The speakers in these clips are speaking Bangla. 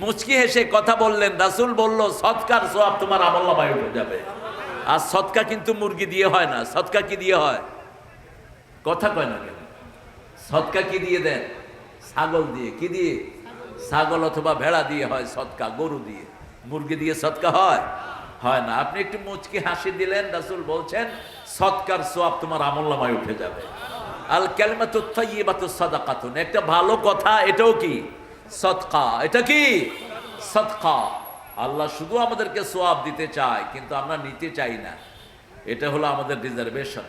মুচকি হেসে কথা বললেন, রাসুল বলল, সৎকার সব তোমার আমল্লামায় উঠে যাবে। আর সৎকা কিন্তু মুরগি দিয়ে হয় না, সৎকা কি দিয়ে হয়? কথা কয় না কেন? সৎকা কি দিয়ে দেন? ছাগল দিয়ে, কি দিয়ে? ছাগল অথবা ভেড়া দিয়ে হয় সৎকা, গরু দিয়ে। মুরগি দিয়ে সৎকা হয়? হয় না। আপনি একটু মুচকি হাসি দিলেন, রাসুল বলছেন, সৎকার সোয়াব তোমার আমল্লামায় উঠে যাবে। আল তাইয়িবাতু সাদাকাতুন একটা ভালো কথা, এটাও কি? সৎকা এটা কি? সৎকা আল্লাহ শুধু আমাদেরকে সোয়াব দিতে চায়, কিন্তু আমরা নিতে চাই না। এটা হলো আমাদের রিজার্ভেশন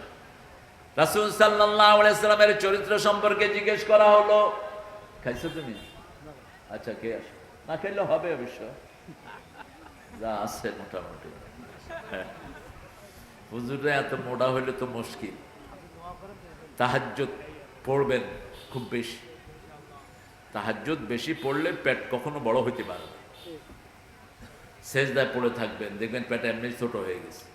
রাসুল সাল্লামের চরিত্র সম্পর্কে জিজ্ঞেস করা হলো। খাইছো তুমি? আচ্ছা কে আসো। না খেলে হবে অবশ্য। যা আছে মোটামুটি। হুজুরে এত মোটা হইলে তো মুশকিল। তাহাজ্জুদ পড়বেন খুব বেশি। তাহাজ্জুদ বেশি পড়লে পেট কখনো বড় হইতে পারে না। সেজদায় পড়ে থাকবেন, দেখবেন পেট এমনি ছোট হয়ে গেছে।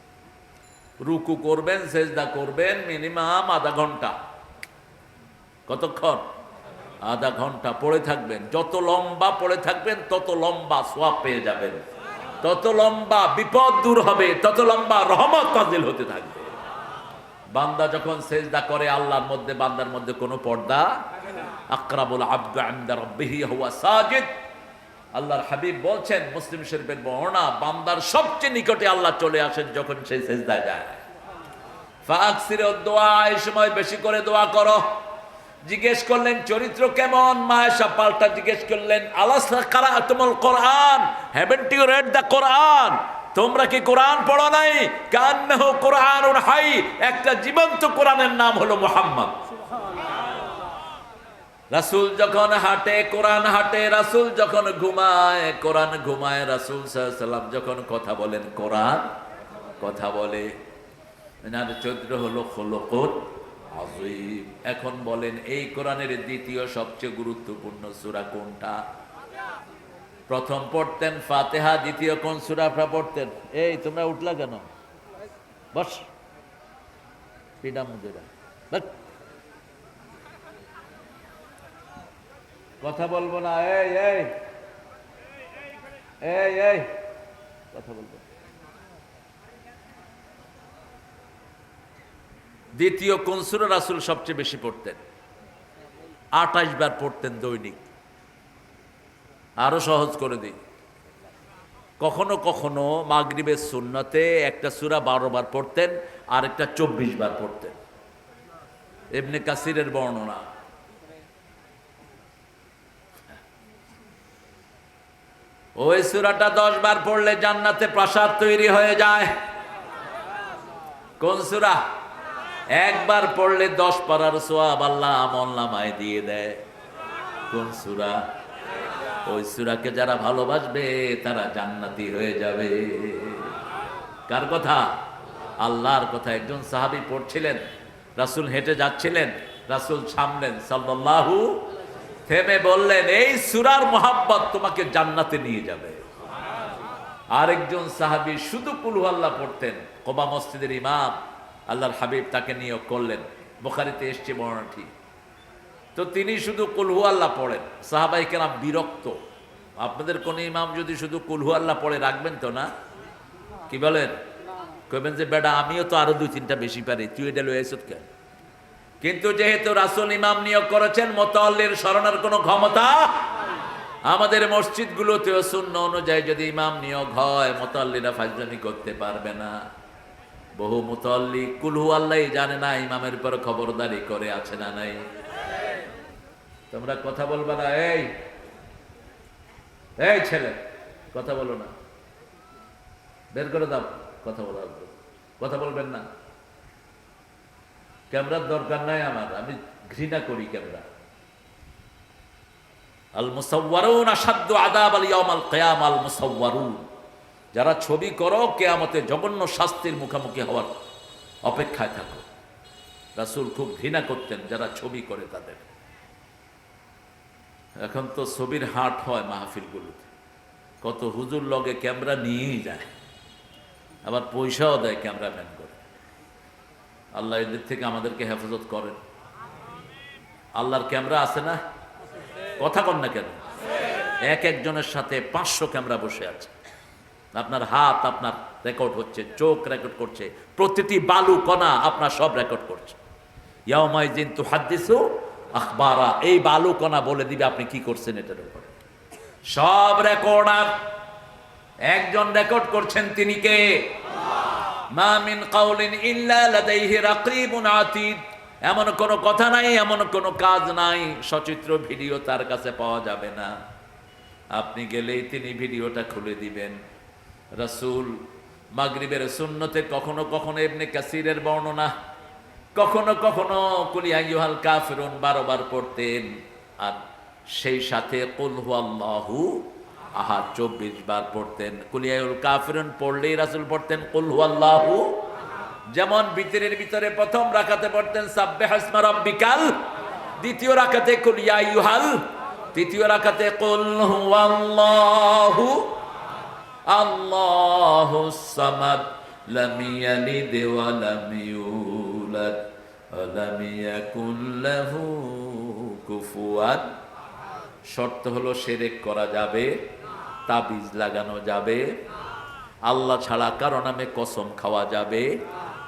রুকু করবেন, সেজদা করবেন, মিনিমাম আধা ঘণ্টা। কতক্ষণ? আধা ঘণ্টা পড়ে থাকবেন। যত লম্বা পড়ে থাকবেন, তত লম্বা সোয়াব পেয়ে যাবেন। তত লম্বা বিপদ দূর হবে, তত লম্বা রহমত নাজিল হতে থাকবে। বান্দা যখন সেজদা করে, আল্লাহর মধ্যে, বান্দার মধ্যে কোনো পর্দা আকরাবুল আব্দু হুয়া সাজিদ। আল্লাহর হাবিব বলছেন, মুসলিম শরীফের বর্ণনা, বান্দার সবচেয়ে নিকটে আল্লাহ চলে আসেন যখন সেজদায় যায়। দোয়া, এই সময় বেশি করে দোয়া করো। জিজ্ঞেস করলেন, চরিত্র কেমন? মায়েশা পাল্টা জিজ্ঞেস করলেন, আলাসা কোরআন দ্য কোরআন? তোমরা কি কোরআন পড়ো নাই? কান্নাহ কোরআন হাই, একটা জীবন্ত কোরআনের নাম হলো মোহাম্মদ। রাসুল যখন হাঁটে, কোরআন হাঁটে, রাসুল যখন ঘুমায়, কোরআন ঘুমায়, রাসুল সাল্লাম যখন কথা বলেন, কোরআন কথা বলে, এনার চরিত্র হলো আজিম এখন বলেন, এই কোরআনের দ্বিতীয় সবচেয়ে গুরুত্বপূর্ণ সূরা কোনটা? প্রথম পড়তেন ফাতেহা, দ্বিতীয় কোন সূরা আপনারা পড়তেন? এই, তোমরা উঠলা কেন? বস পিডা বস। কথা বলব না, এই এই। এই এই। কথা বলব। দ্বিতীয় কোন সূরা রাসূল সবচেয়ে বেশি পড়তেন? আঠাশ বার পড়তেন দৈনিক। আরও সহজ করে দিই। কখনো কখনো মাগরিবের সুন্নতে একটা সূরা বারো বার পড়তেন আর একটা চব্বিশ বার পড়তেন। এমনি কাসিরের বর্ণনা। ওই সুরাটা দশ বার পড়লে জান্নাতে প্রাসাদ তৈরি হয়ে যায়। কোন সূরা? একবার পড়লে দশ পারার সোয়াব আল্লাহ আমল নামায় দিয়ে দেয়। কোন সূরা? ওই সূরাকে যারা ভালোবাসবে, তারা জান্নাতি হয়ে যাবে। কার কথা? আল্লাহর কথা। একজন সাহাবী পড়ছিলেন, রাসূল হেঁটে যাচ্ছিলেন, রাসূল সামলেন, সাল্লাল্লাহু থেমে বললেন, এই সুরার মোহাব্বত তোমাকে জান্নাতে নিয়ে যাবে। আরেকজন সাহাবী শুধু কুলহু আল্লাহ পড়তেন, কোবা মসজিদের ইমাম, আল্লাহর হাবিব তাকে নিয়োগ করলেন, বোখারিতে এসছে বর্ণাটি তো তিনি শুধু কুলহু আল্লাহ পড়েন, সাহাবাই কেরাম বিরক্ত। আপনাদের কোন ইমাম যদি শুধু কুলহু আল্লাহ পড়ে, রাখবেন তো না? কি বলেন? কইবেন যে, বেডা, আমিও তো আরও দুই তিনটা বেশি পারি, তুই এটা লয়ে কেন? কিন্তু যেহেতু রাসুল ইমাম নিয়োগ করেছেন, মোতাল্লির স্মরণের কোনো ক্ষমতা আমাদের মসজিদগুলোতেও শূন্য অনুযায়ী যদি ইমাম নিয়োগ হয়, মোতাল্লিরা ফাজলামি করতে পারবে না। বহু মুতল্লি, কুলহু আল্লাহ জানে না ইমামের উপর খবরদারি করে আছে না নাই। তোমরা কথা বলবে না, এই এই ছেলে, কথা বলো না। বের করে দাও, কথা বলা কথা বলবেন না। ক্যামেরার দরকার নাই আমার, আমি ঘৃণা করি ক্যামেরা। আল মুসাওয়ারুন আসাদ্দু আদাব আল ইয়াউম আল কিয়াম আল যারা ছবি করো, কেয়ামতে জঘন্য শাস্তির মুখোমুখি হওয়ার অপেক্ষায় থাকো। রাসুল খুব ঘৃণা করতেন যারা ছবি করে তাদের। এখন তো ছবির হাট হয় মাহফিলগুলোতে। কত হুজুর লগে ক্যামেরা নিয়েই যায়, আবার পয়সাও দেয় ক্যামেরাম্যান। আল্লাহ এদের থেকে আমাদেরকে হেফাজত করেন। আল্লাহর ক্যামেরা আছে না? কথা কন না কেন? এক একজনের সাথে পাঁচশো ক্যামেরা বসে আছে। আপনার হাত, আপনার রেকর্ড হচ্ছে, চোখ রেকর্ড করছে, প্রতিটি বালু, কণা আপনার সব রেকর্ড করছে। ইয়ামাই তু হাদিসু আখবারা, এই বালু, কণা বলে দিবে আপনি কি করছেন এটার উপরে। সব রেকর্ড আর একজন রেকর্ড করছেন তিনি কে? মা মিন কাউলিন ইল্লা লাদাইহি রাকিবুন আতীদ। এমন কোন কথা নাই, এমন কোন কাজ নাই, সচিত্র ভিডিও তার কাছে পাওয়া যাবে না। আপনি গেলেই তিনি ভিডিওটা খুলে দিবেন। রাসূল, মাগরিবের সুন্নতে কখনো কখনো এমনি কাসিরের বর্ণনা, কখনো কখনো কুলিয়াইহাল কাফিরুন বারবার পড়তেন। আর সেই সাথে কুল হুয়াল্লাহু আহা, চব্বিশ বার পড়তেন। কুলিয়াউল কাফিরুন পড়লেই রাসূল পড়তেন, কুল হুয়াল্লাহু যেমন ভিতরের ভিতরে প্রথম রাখাতে পড়তেন, সাব্বিহ ইসমা রাব্বিকাল দ্বিতীয় রাখাতে কুলিয়া ইউহাল তৃতীয় রাখাতে কুল হুয়াল্লাহু আল্লাহু সামাদ লাম ইউলাদ ওয়া লাম ইয়াকুল লাহু কুফুয়ান শর্ত হলো সেরেক করা যাবে তাবিজ লাগানো যাবে। আল্লাহ ছাড়া কারও নামে কসম খাওয়া যাবে।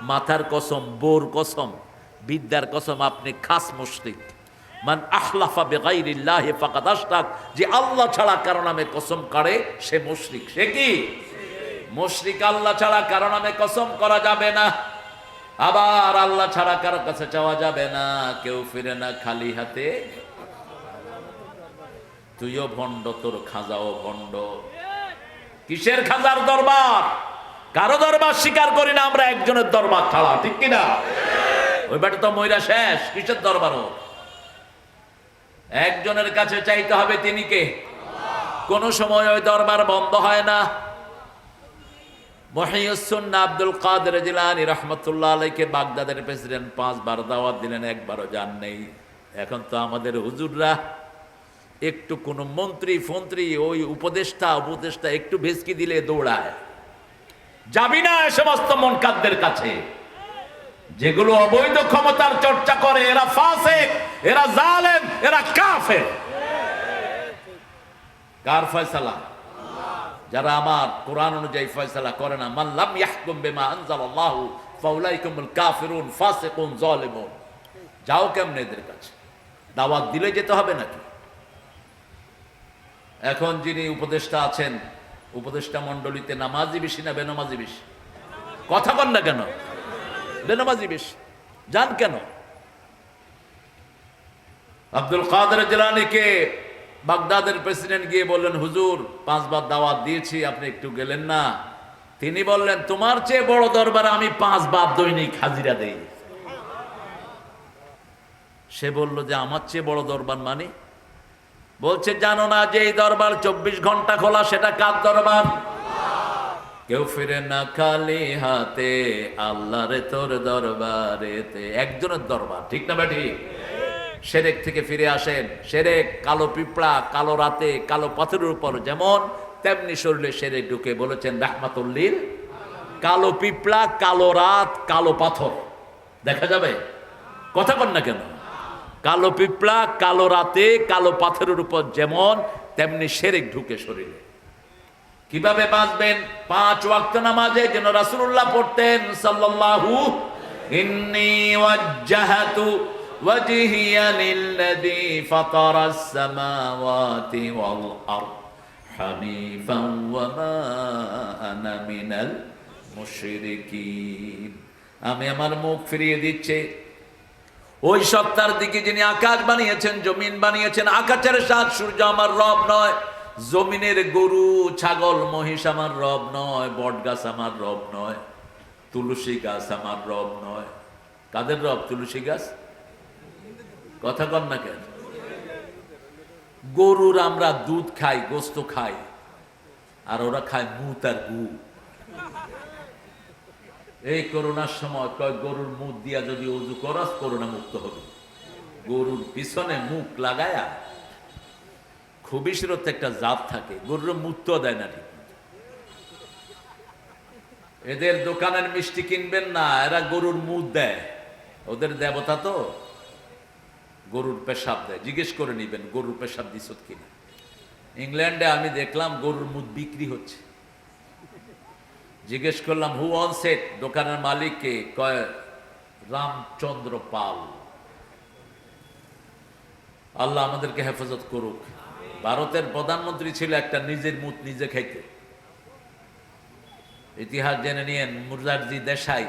মাথার কসম, বোর কসম, বিদ্যার কসম, আপনি খাস মুশরিক। মান আখলাফা বেগাইরিল্লাহি ফাকাদ আশরাক, যে আল্লাহ ছাড়া কারও নামে কসম করে, সে মুশরিক। সে কি? মুশরিক আল্লাহ ছাড়া কারও নামে কসম করা যাবে না। আবার আল্লাহ ছাড়া কারও কাছে চাওয়া যাবে না। কেউ ফিরে না খালি হাতে। তুইও ভণ্ড, তোর খাজাও ভণ্ড। কিসের খাজার দরবার? কারও দরবার স্বীকার করি না, আমরা একজনের দরবার ছাড়া ঠিক কিনা? ওই বাটা তো ময়রা শেষ, কিসের দরবার ও? একজনের কাছে চাইতে হবে তিনি কে? কোন সময় ওই দরবার বন্ধ হয় না। একবারও যান নেই। এখন তো আমাদের হুজুররা একটু কোনো মন্ত্রী, ফন্ত্রী, ওই উপদেষ্টা উপদেষ্টা একটু ভেসকি দিলে দৌড়ায়। যাবি না সমস্ত মনকাদদের কাছে? যেগুলো অবৈধ ক্ষমতার চর্চা করে, এরা ফাসেক, এরা জালেম, এরা কাফের। কার ফয়সালা? যারা আমার কোরআন অনুযায়ী ফয়সালা করে না। মাল্লাম ইয়াহকুম বিমা আনজালাল্লাহু, ফাউলাইকুমুল কাফিরুন ফাসিকুন জালিমুন। যাও কেমনে এদের কাছে? দাওয়াত দিলে যেতে হবে নাকি? এখন যিনি উপদেষ্টা আছেন, উপদেষ্টা মণ্ডলীতে নামাজি বেশি না বেনামাজি বেশি? কথা বল না কেন? বেনামাজি বেশি। যান কেন? আব্দুল কাদের জেলানিকে বাগদাদের প্রেসিডেন্ট গিয়ে বললেন, হুজুর, পাঁচবার দাওয়াত দিয়েছি, আপনি একটু গেলেন না। তিনি বললেন, তোমার চেয়ে বড় দরবারে আমি পাঁচবার দৈনিক হাজিরা দেই। সে বলল যে, আমার চেয়ে বড় দরবার মানে? বলছে, জানো না যে এই দরবার চব্বিশ ঘণ্টা খোলা, সেটা কার দরবার? কেউ ফিরে না খালি হাতে আল্লাহ রে তোর দরবারেতে। একজনের দরবার, ঠিক না ব্যাটি? সেরেক থেকে ফিরে আসেন, সেরেক কালো পিঁপড়া, কালো রাতে, কালো পাথরের উপর যেমন তেমনি শরীরে সেরেক ঢুকে বলেছেন, রাহমাতুল্লিল কালো পিঁপড়া, কালো রাত, কালো পাথর। দেখা যাবে? কথা কন না কেন? কালো পিঁপড়া, কালো রাতে, কালো পাথরের উপর যেমন, তেমনি সেরেক ঢুকে শরীরে। কীভাবে বাঁচবেন? পাঁচ ওয়াক্ত নামাজে যেন রাসূলুল্লাহ পড়তেন মিনাল আমি আমার মুখ ফিরিয়ে দিচ্ছি। ওই সত্তার দিকে যিনি আকাশ বানিয়েছেন, জমিন বানিয়েছেন, আকাশের সাত সূর্য আমার রব নয়, জমিনের গরু, ছাগল, মহিষ আমার রব নয় বট গাছ আমার রব নয়, তুলসী গাছ আমার রব নয়। কাদের রব? তুলসী গাছ? কথা কন না কেন? গরুর আমরা দুধ খাই, গোস্ত খাই, আর ওরা খায় মুত আর গু। এই করোনার সময় কয়, গরুর মুখ দিয়া যদি উজু করস, করোনা মুক্ত হবে। গরুর পিছনে মুখ লাগায়া খুবই সিরত একটা জাত থাকে, গরুর মুক্ত দেয় না এদের দোকানের মিষ্টি কিনবেন না, এরা গরুর মুখ দেয়। ওদের দেবতা তো গরুর পেশাব দেয়। জিজ্ঞেস করে নিবেন, গরুর পেশাব দিস কিনা? ইংল্যান্ডে আমি দেখলাম গরুর মুদ বিক্রি হচ্ছে। জিজ্ঞেস করলাম হু অন সেট দোকানের মালিককে কয়, রামচন্দ্র পাল। আল্লাহ আমাদেরকে হেফাজত করুক। ভারতের প্রধানমন্ত্রী ছিল একটা নিজের মুখ নিজে খাইতে। ইতিহাস জেনে নিয়েন, মুরজারজি দেশাই,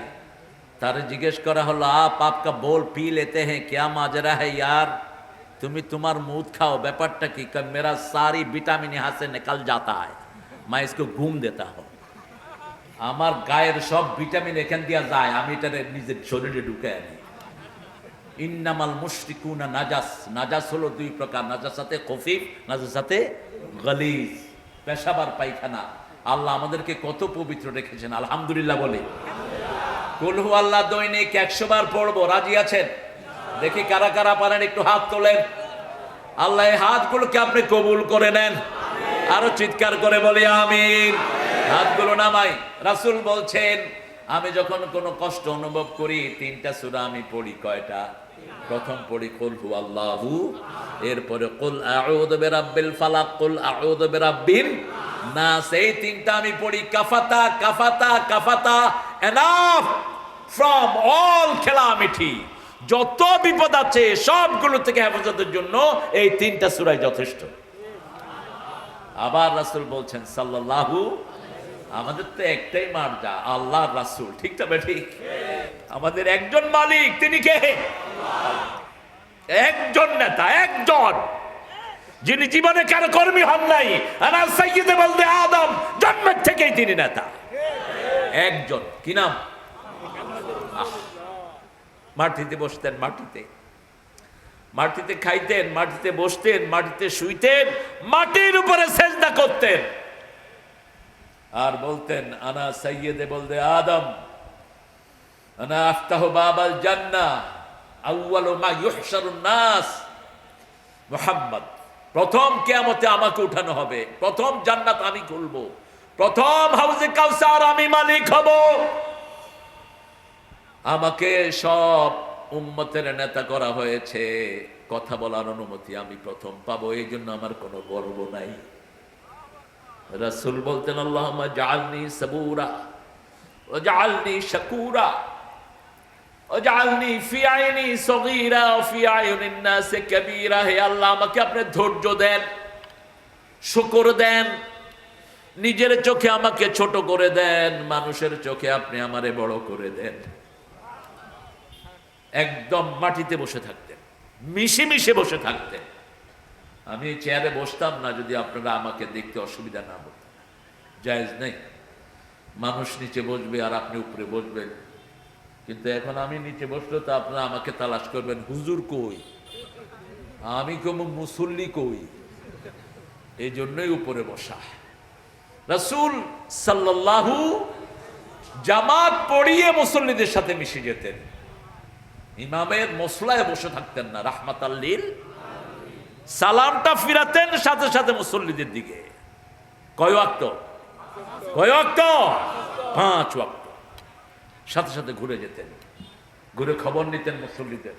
তার জিজ্ঞেস করা হলো আপ আপকা বোল পি লেতে হ্যাঁ ক্যা মাজরা হ্যাঁ ইয়ার? তুমি তোমার মুদ খাও, ব্যাপারটা কি? মেরা সারি ভিটামিন হাসে নিকাল যাতা হয়। মা, ইসকে ঘুম দেতা হো। আমার গায়ের সব ভিটামিন এখান দিয়ে যায়, আমি এটা নিজের শরীরে ঢুকে আনি। ইন্নামাল মুশরিকুনা নাজাস নাজাস হলো দুই প্রকার নাজার নাজাসাতে খফিফ, নাজাসাতে গলিজ, পেশাবার পায়খানা। আল্লাহ আমাদেরকে কত পবিত্র রেখেছেন, আলহামদুলিল্লাহ বলে। কুলহু আল্লাহ দৈনিক একশো বার পড়ব, রাজি আছেন? দেখি কারা কারা পারেন, একটু হাত তোলেন। আল্লাহ এই হাতগুলোকে আপনি কবুল করে নেন। আরও চিৎকার করে বলি, আমিন। হাতগুলো নামাই। রাসূল বলছেন, আমি যখন কোনো কষ্ট অনুভব করি, তিনটা সূরা আমি পড়ি, কয়টা? প্রথম পড়ি, কুল হু আল্লাহু এরপরে কুল আউযু বিরাব্বিল ফালাক কুল আউযু বিরাব্বিন নাস, এই তিনটা আমি পড়ি, কাফাতা কাফাতা কাফাতা এনাফ ফ্রম অল খেলা খেলামিঠি যত বিপদ আছে, সবগুলো থেকে হেফাজতের জন্য এই তিনটা সুরাই যথেষ্ট। আবার রাসূল বলছেন, সাল্লাল্লাহু আমাদের তো একটাই মার্জা আল্লাহ রাসুল। ঠিক তবে ঠিক আমাদের একজন মালিক, তিনি কে? একজন নেতা, একজন। যিনি জীবনে কারও কর্মী হন নাই আনা সাইয়্যিদে বলতে আদম, জন্মের থেকেই তিনি নেতা। একজন, কি নাম? মাটিতে বসতেন, মাটিতে। মাটিতে খাইতেন, মাটিতে বসতেন, মাটিতে শুইতেন, মাটির উপরে সেজদা করতেন। আর বলতেন, আনা সৈয়দে বলতে আদম, আনা আফতাহ বাবাল জান্না মা নাস। মুহাম্মদ, প্রথম কিয়ামতে আমাকে উঠানো হবে। প্রথম জান্নাত আমি খুলবো। প্রথম হাউজে কাউসার আমি মালিক হব। আমাকে সব উম্মতের নেতা করা হয়েছে। কথা বলার অনুমতি আমি প্রথম পাবো এই জন্য আমার কোনো গর্ব নাই। রাসূল বলতেন আল্লাহ জালনি সাবুরা ও জালনি শাকুরা হে আল্লাহ, আমাকে আপনি ধৈর্য দেন, শুকর দেন, নিজের চোখে আমাকে ছোট করে দেন, মানুষের চোখে আপনি আমারে বড় করে দেন। একদম মাটিতে বসে থাকতেন, মিশে মিশে বসে থাকতেন। আমি চেয়ারে বসতাম না যদি আপনারা আমাকে দেখতে অসুবিধা না হতো। জায়েজ নেই। মানুষ নিচে বসবে আর আপনি উপরে বসবেন। কিন্তু এখন আমি নিচে বসলে তো আপনারা আমাকে তালাশ করবেন, হুজুর কই? আমি কোনো মুসল্লি কই? এই জন্যই উপরে বসা। রাসূল সাল্লাল্লাহু জামাত পড়িয়ে মুসল্লিদের সাথে মিশে যেতেন। ইমামের মসলায় বসে থাকতেন না রাহমাত আল্লিল সালামটা ফিরাতেন সাথে সাথে মুসল্লিদের দিকে। কয় ওয়াক্ত? কয় ওয়াক্ত? পাঁচ ওয়াক্ত। সাথে সাথে ঘুরে যেতেন। ঘুরে খবর নিতেন মুসল্লিদের।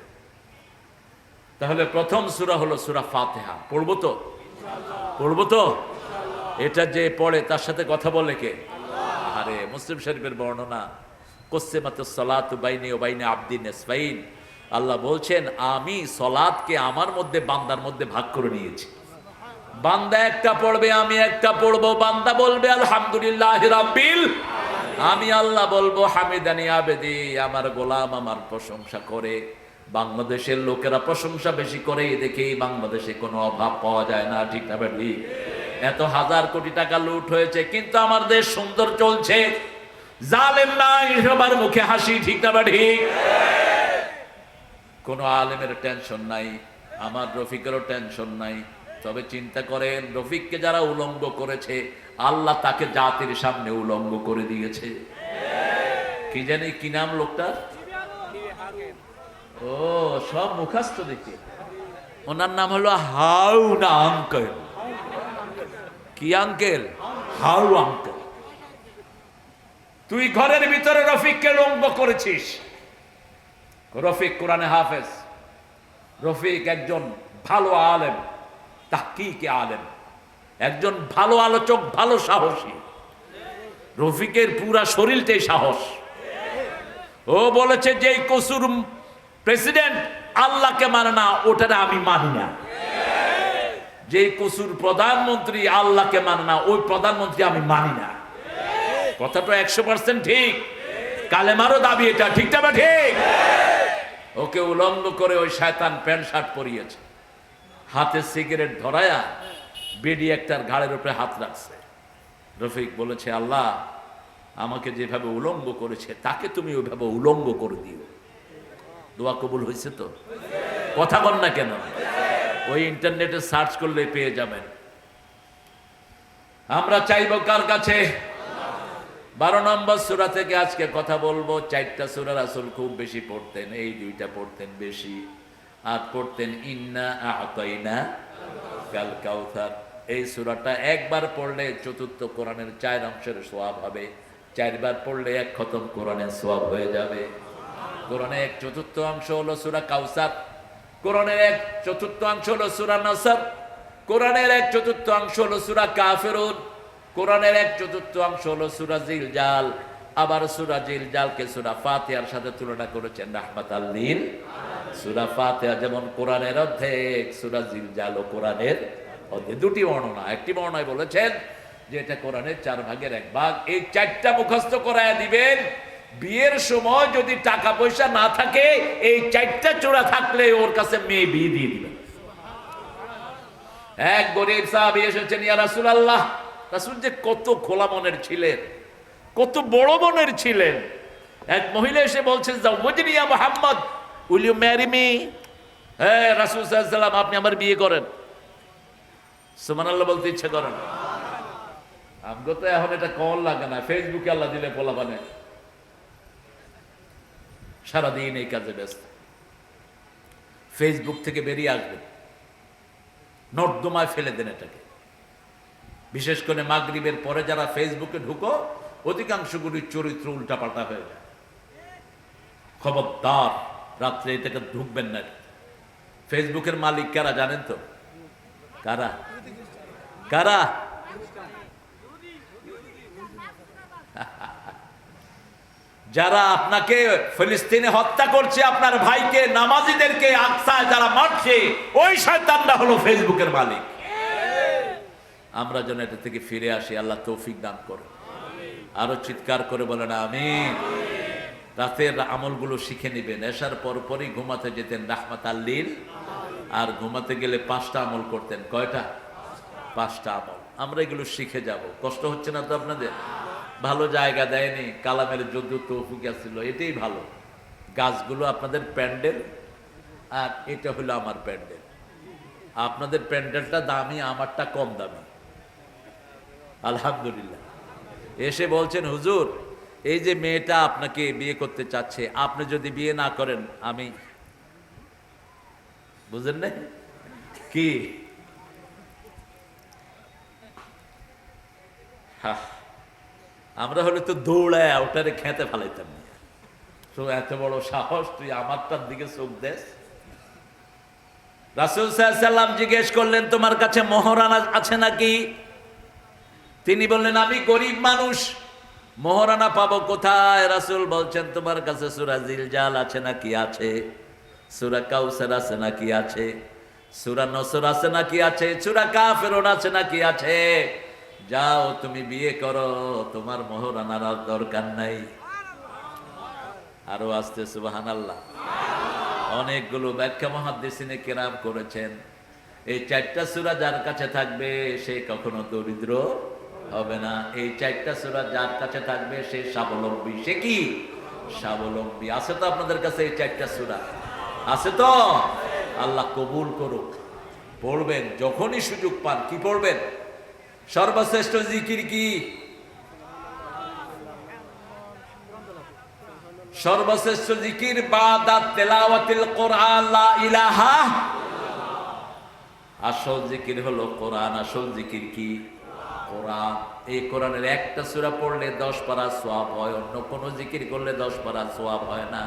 তাহলে প্রথম সুরা হলো সুরা ফাতিহা। পড়ব তো? পড়ব তো? এটা যে পড়ে, তার সাথে কথা বলে কে? আরে মুসলিম শরীফের বর্ণনা। কোসেমাত সলাত বাইনে ও বাইনে আব্দিন আল্লাহ বলছেন, আমি সলাদকে আমার মধ্যে, বান্দার মধ্যে ভাগ করে নিয়েছি। বান্দা একটা পড়বে, আমি একটা পড়ব। বান্দা বলবে, আলহামদুলিল্লাহ আমি আল্লাহ বলব, হামিদানি আবেদি, আমার গোলাম আমার প্রশংসা করে। বাংলাদেশের লোকেরা প্রশংসা বেশি করে দেখেই বাংলাদেশে কোনো অভাব পাওয়া যায় না, ঠিক না এত হাজার কোটি টাকা লুট হয়েছে, কিন্তু আমার দেশ সুন্দর চলছে। জালেম নাই, সবার মুখে হাসি, ঠিক না ঠিক কোনো আলেমের টেনশন নাই, আমার রফিকেরও টেনশন নাই। তবে চিন্তা করেন, রফিককে যারা উলঙ্গ করেছে, আল্লাহ তাকে জাতির সামনে উলঙ্গ করে দিয়েছে। কি জানি, কি নাম লোকটার? ও, সব মুখাস্ত দেখি। ওনার নাম হলো হাউ না আঙ্কেল। কি আঙ্কেল? How uncle. তুই ঘরের ভিতরে রফিককে লম্ব করেছিস। রফিক কোরআনে হাফেজ। রফিক একজন ভালো আলেম, তাহকিকে আলেম। একজন ভালো আলোচক, ভালো সাহসী। রফিকের পুরা শরীরটাই সাহস। ও বলেছে যে কসুর প্রেসিডেন্ট আল্লাহকে মানে না, ওটারে আমি মানি না। যে কসুর প্রধানমন্ত্রী আল্লাহকে মানে না, ওই প্রধানমন্ত্রী আমি মানি না। কথাটা একশো পার্সেন্ট ঠিক। কালেমারও দাবি এটা ঠিকটা বা ঠিক? ওকে উলঙ্গ করে ওই শয়তান প্যান্ট শার্ট পরিয়েছে। হাতে সিগারেট ধরায়া বেডি একটার ঘাড়ের উপরে হাত রাখছে। রফিক বলেছে, আল্লাহ, আমাকে যেভাবে উলঙ্গ করেছে, তাকে তুমি ওইভাবে উলঙ্গ করে দিও। দোয়া কবুল হয়েছে তো? কথা বল না কেন? ওই ইন্টারনেটে সার্চ করলে পেয়ে যাবেন। আমরা চাইব কার কাছে বারো নম্বর সুরা থেকে আজকে কথা বলব, চারটা সুরা রাসুল খুব বেশি পড়তেন, এই দুইটা পড়তেন বেশি। আর পড়তেন, ইন্না আহতাইনা কাল কাউসার এই সুরাটা একবার পড়লে চতুর্থ কোরআনের চার অংশের সোয়াব হবে, চারবার পড়লে এক খতম কোরআনের সোয়াব হয়ে যাবে। কোরআনের এক চতুর্থ অংশ হলো সুরা কাউসার কোরআনের এক চতুর্থ অংশ হলো সুরা নাসার, কোরআনের এক চতুর্থ অংশ হলো সুরা কাফেরুন। কোরআনের এক চতুর্থ অংশ হলো সুরা জিল আবার সুরা জিল জালকে সুরা ফাতিহার সাথে তুলনা করেছেন রাহমাত আল্লিন সুরা ফাতিহা যেমন কোরআনের অর্ধেক, সুরা জিল ও কোরআনের অর্ধেক। দুটি বর্ণনা। একটি বর্ণনায় বলেছেন যে এটা কোরআনের চার ভাগের এক ভাগ। এই চারটা মুখস্থ করায় দিবেন, বিয়ের সময় যদি টাকা পয়সা না থাকে, এই চারটা চোরা থাকলে ওর কাছে মেয়ে বিয়ে দিয়ে দিবেন। এক গরিব সাহাবি এসেছেন, ইয়া রাসুল আল্লাহ রাসুল যে কত খোলা মনের ছিলেন, কত বড় মনের ছিলেন। এক মহিলা এসে বলছেন যাও মজনিয়া Mohammad, will you marry me? হ্যাঁ রাসুল সাল্লাম আপনি আমার বিয়ে করেন। সুমান আল্লাহ বলতে ইচ্ছে করেন আমগো তো এখন এটা কল লাগে না ফেসবুকে আল্লাহ দিলে পোলা বানে সারাদিন এই কাজে ব্যস্ত। ফেসবুক থেকে বেরিয়ে আসবেন। নর্দমায় ফেলে দেন এটাকে। বিশেষ করে মাগরিবের পরে যারা ফেসবুকে ঢুকো অধিকাংশগুলির চরিত্র উল্টাপাল্টা হয়ে যায়। খবরদার রাত্রে এটাকে ঢুকবেন না। ফেসবুকের মালিক কারা জানেন তো? কারা? কারা? যারা আপনাকে ফিলিস্তিনে হত্যা করছে, আপনার ভাইকে, নামাজিদেরকে আকসায় যারা মারছে, ওই শয়তানরা হলো ফেসবুকের মালিক। আমরা যেন এটা থেকে ফিরে আসি, আল্লাহ তৌফিক দান করে আরও চিৎকার করে বলেন আমি রাতের আমলগুলো শিখে নেবেন, এসার পর পরই ঘুমাতে যেতেন রাহমাত আল্লিল আর ঘুমাতে গেলে পাঁচটা আমল করতেন, কয়টা? পাঁচটা আমল। আমরা এগুলো শিখে যাব। কষ্ট হচ্ছে না তো আপনাদের? ভালো জায়গা দেয়নি, কালামের যদ্দু তৌফিক ছিল এটাই ভালো। গাছগুলো আপনাদের প্যান্ডেল, আর এটা হলো আমার প্যান্ডেল। আপনাদের প্যান্ডেলটা দামি, আমারটা কম দামি। আলহামদুলিল্লাহ। এসে বলছেন, হুজুর, এই যে মেয়েটা আপনাকে বিয়ে করতে চাচ্ছে, আপনি যদি বিয়ে না করেন, আমি বুঝেন না কি? আমরা হলে তো দৌড়ায় ওটারে খেতে ফেলাইতাম তো এত বড় সাহস, তুই আমারটার দিকে চোখ দেশ রাসুল সাল্লাম জিজ্ঞেস করলেন, তোমার কাছে মহরানা আছে নাকি? তিনি বললেন, আমি গরিব মানুষ। মহারানা পাবো কোথায়? রাসুল বলছেন, তোমার কাছে সুরা জিলজাল আছে নাকি আছে? সুরা কাউসার আছে নাকি আছে? সুরা নসর আছে নাকি আছে? সুরা কাফেরন আছে নাকি আছে? যাও, তুমি বিয়ে করো। তোমার মহারানার দরকার নাই। আরও আসতে সুবাহান আল্লাহ অনেকগুলো ব্যাখ্যা মহাদিসিনে কেরাম করেছেন। এই চারটা সুরা যার কাছে থাকবে, সে কখনো দরিদ্র হবে না। এই চারটা সুরা যার কাছে থাকবে, সে স্বাবলম্বী। সে কি? স্বাবলম্বী। আছে তো আপনাদের কাছে এই চারটা সুরা? আছে তো? আল্লাহ কবুল করুক। পড়বেন, যখনই সুযোগ পান। কি পড়বেন? সর্বশ্রেষ্ঠ জিকির কি? সর্বশ্রেষ্ঠ জিকির লা ইলাহা। আসল জিকির হলো কোরআন, আসল জিকির কি? কোরআন। এই কোরআনের একটা সূরা পড়লে দশ পারা সোয়াব হয়, অন্য কোনো জিকির করলে দশ পারা সোয়াব হয় না।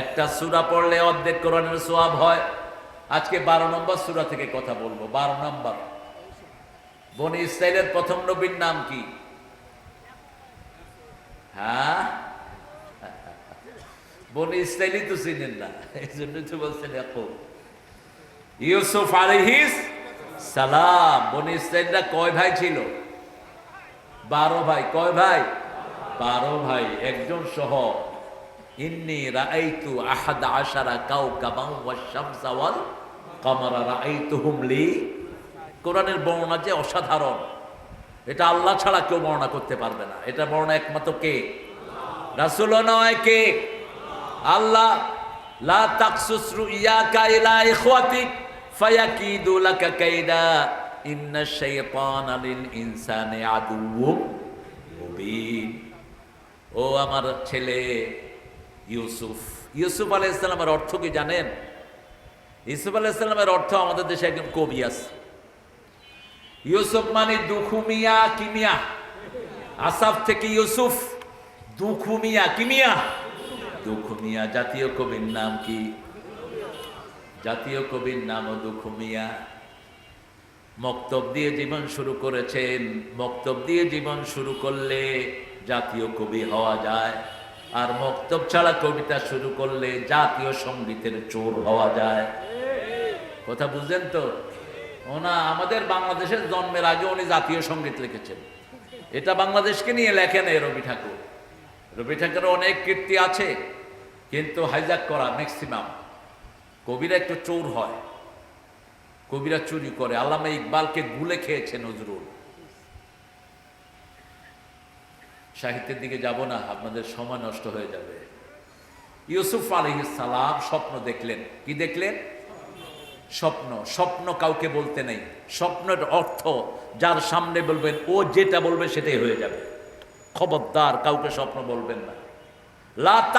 একটা সূরা পড়লে অর্ধেক কোরআনের সোয়াব হয়। আজকে বারো নম্বর সূরা থেকে কথা বলব, বারো নম্বর। বনি ইসরায়েলের প্রথম নবীর নাম কি? হ্যাঁ? বনি ইসরায়েলই তো চিনেন না, এই জন্য তো বলছেন এখন ইউসুফ আলহিস সালাম, বনি ইসরায়েলরা কয় ভাই ছিল? বারো ভাই। কয় ভাই? বারো ভাই, একজন সহ। ইন্নি রাআইতু আহাদ আশারা কাওকাবান ওয়াশ শামসা ওয়াল কামারা, রাআইতুহুম লি। কোরআনের বর্ণনা যে অসাধারণ। এটা আল্লাহ ছাড়া কেউ বর্ণনা করতে পারবে না। এটা বর্ণনা একমাত্র কে? রাসূল নয় কে? আল্লাহ, লা তাকসুস রুইয়াকা ইলা ইখওয়াতিক। ফায়াকিদু লাকা কাইদা, ইন্না শাইতানা লিল ইনসানি আদুউম মুবিন। ও আমার ছেলে ইউসুফ ইউসুফ আলাইহিস সালামের অর্থ কি জানেন? ইউসুফ আলাইহিস সালামের অর্থ আমাদের দেশে একজন কবি আছে। ইউসুফ মানে দুখুমিয়া কিমিয়া। আসাফ থেকে ইউসুফ, দুখুমিয়া কিমিয়া। দুখুমিয়া জাতীয় কবির নাম কি? জাতীয় কবির নামও দুখুমিয়া মক্তব দিয়ে জীবন শুরু করেছেন। মক্তব দিয়ে জীবন শুরু করলে জাতীয় কবি হওয়া যায়। আর মক্তব ছাড়া কবিতা শুরু করলে জাতীয় সঙ্গীতের চোর হওয়া যায়। কথা বুঝলেন তো? ওনা আমাদের বাংলাদেশের জন্মের আগে উনি জাতীয় সংগীত লিখেছেন। এটা বাংলাদেশকে নিয়ে লেখেন এই রবি ঠাকুর। রবি ঠাকুরের অনেক কীর্তি আছে, কিন্তু হাইজাক করা ম্যাক্সিমাম কবিরা একটু চোর হয়। কবিরা চুরি করে। আল্লামা ইকবালকে গুলে খেয়েছে নজরুল। সাহিত্যের দিকে যাব না, আপনাদের সময় নষ্ট হয়ে যাবে। ইউসুফ আলহিস সালাম স্বপ্ন দেখলেন। কি দেখলেন? স্বপ্ন। স্বপ্ন কাউকে বলতে নেই। স্বপ্নের অর্থ, যার সামনে বলবেন, ও যেটা বলবে সেটাই হয়ে যাবে। খবরদার, কাউকে স্বপ্ন বলবেন না। লা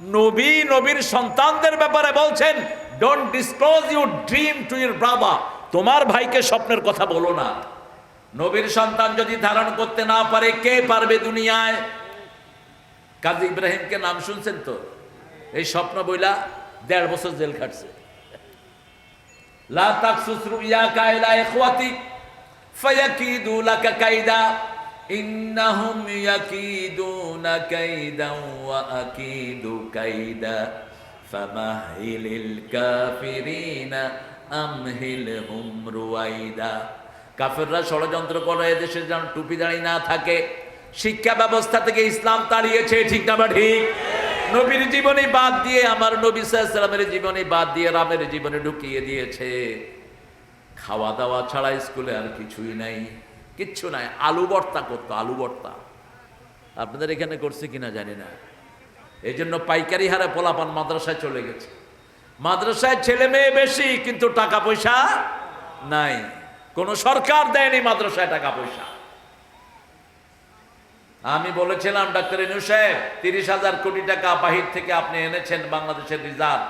নবী, নবীর সন্তানদের ব্যাপারে বলছেন don't disclose your dream to your brother তোমার ভাইকে স্বপ্নের কথা বলো না। নবীর সন্তান যদি ধারণ করতে না পারে, কে পারবে দুনিয়ায়? কাজী ইব্রাহিমকে নাম শুনছেন তো? এই স্বপ্ন বইলা দেড় বছর জেল খাটছে। লা তাকসুস রুইয়াকা ইলা ইখওয়াতিক, ফায়াকিদু লাকা কাইদা। ইয়াকিদুনা কাইদান ওয়া আকিদু কাইদা ফামাহিলিল কাফিরিনা আমহিলহুম রুয়াইদা কাফেররা ষড়যন্ত্র করে, এদেশে যেন টুপি দাঁড়িয়ে না থাকে। শিক্ষা ব্যবস্থা থেকে ইসলাম তাড়িয়েছে, ঠিক না বা ঠিক? নবীর জীবনী বাদ দিয়ে, আমার নবী সাল্লামের জীবনী বাদ দিয়ে রামের জীবনে ঢুকিয়ে দিয়েছে। খাওয়া দাওয়া ছাড়া স্কুলে আর কিছুই নাই। কিচ্ছু নাই, আলু ভর্তা করতো, আলু ভর্তা। আপনাদের এখানে করছে কিনা জানি না। এই জন্য পাইকারি হারে পোলাপান মাদ্রাসায় চলে গেছে। মাদ্রাসায় ছেলে মেয়ে বেশি, কিন্তু টাকা পয়সা নাই। কোনো সরকার দেয়নি মাদ্রাসায় টাকা পয়সা। আমি বলেছিলাম, ডাক্তার ইনু সাহেব, তিরিশ হাজার কোটি টাকা বাহির থেকে আপনি এনেছেন বাংলাদেশের রিজার্ভ।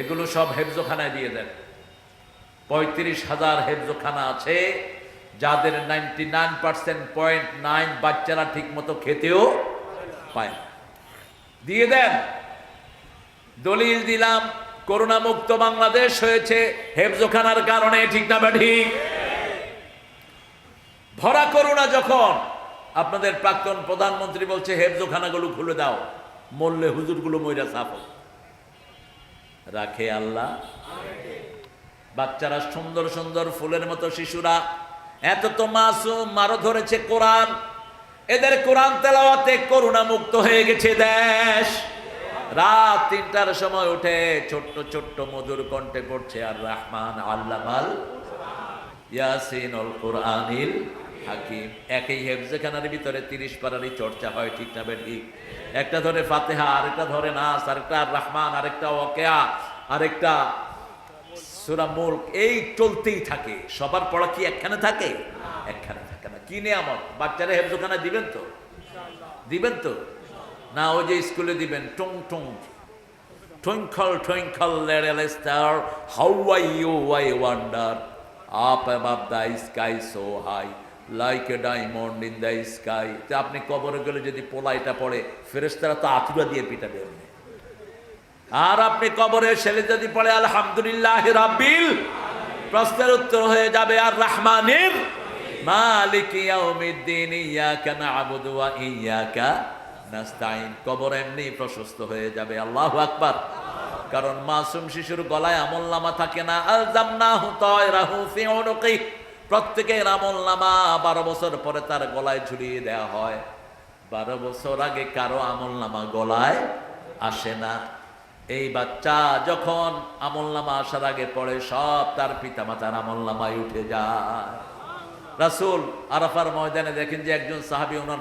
এগুলো সব হেফজোখানায় দিয়ে দেন। পঁয়ত্রিশ হাজার হেফজোখানা আছে যাদের ninety nine percent point nine বাচ্চারা ঠিক মতো খেতেও পায়। দিয়ে দেন, দলিল দিলাম করোনা মুক্ত বাংলাদেশ হয়েছে, হেফজোখানার কারণে, ঠিক না বা ভরা করোনা যখন, আপনাদের প্রাক্তন প্রধানমন্ত্রী বলছে, হেফজোখানাগুলো খুলে দাও, মরলে হুজুরগুলো ময়রা সাফ রাখে আল্লাহ। বাচ্চারা সুন্দর সুন্দর ফুলের মতো শিশুরা এত তো মাসুম মারো ধরেছে কোরআন। এদের কোরআন তেলাওয়াতে করুণা মুক্ত হয়ে গেছে দেশ। রাত তিনটার সময় উঠে ছোট্ট ছোট্ট মধুর কণ্ঠে পড়ছে, আর রহমান আল্লামাল ইয়াসিনুল কোরআনিল হাকিম। একই হেফজেখানার ভিতরে তিরিশ পারারই চর্চা হয়, ঠিক না ঠিক একটা ধরে ফাতেহা, আরেকটা ধরে নাস, আরেকটা আর রহমান, আরেকটা ওকেয়া আরেকটা সুরা মুল্ক এই চলতেই থাকে। সবার পড়া কি একখানে থাকে? একখানে থাকে না। কি নিয়ামত? বাচ্চারা হেফজোখানা দিবেন তো? দিবেন তো? না ওই যে স্কুলে দিবেন টং টং। star, how are you, I wonder? Up above the sky so high, like a diamond in the sky. আপনি কবরে গেলে যদি পোলা এটা পড়ে ফেরেস্তারা তো আতুরা দিয়ে পিটাবে। আর আপনি কবরে ছেলে যদি পড়ে, আলহামদুলিল্লাহ রাব্বিল প্রশ্নের উত্তর হয়ে যাবে, আর রহমানের মালিক ইয়াউমিদ্দিন, ইয়াকা না'বুদু ওয়া ইয়াকা নাস্তাইন কবর এমনি প্রশস্ত হয়ে যাবে, আল্লাহু আকবার। কারণ মাসুম শিশুর গলায় আমলনামা থাকে না। আলজামনাহু তায়রাহু ফি উনুকি। প্রত্যেকের আমলনামা বারো বছর পরে তার গলায় ঝুলিয়ে দেওয়া হয়। বারো বছর আগে কারও আমলনামা গলায় আসে না। এই বাচ্চা যখন আমলনামা আসার আগে পড়ে, সব তার পিতা পিতামাতার আমলনামায় উঠে যায়। রাসুল আরাফার ময়দানে দেখেন যে একজন সাহাবি ওনার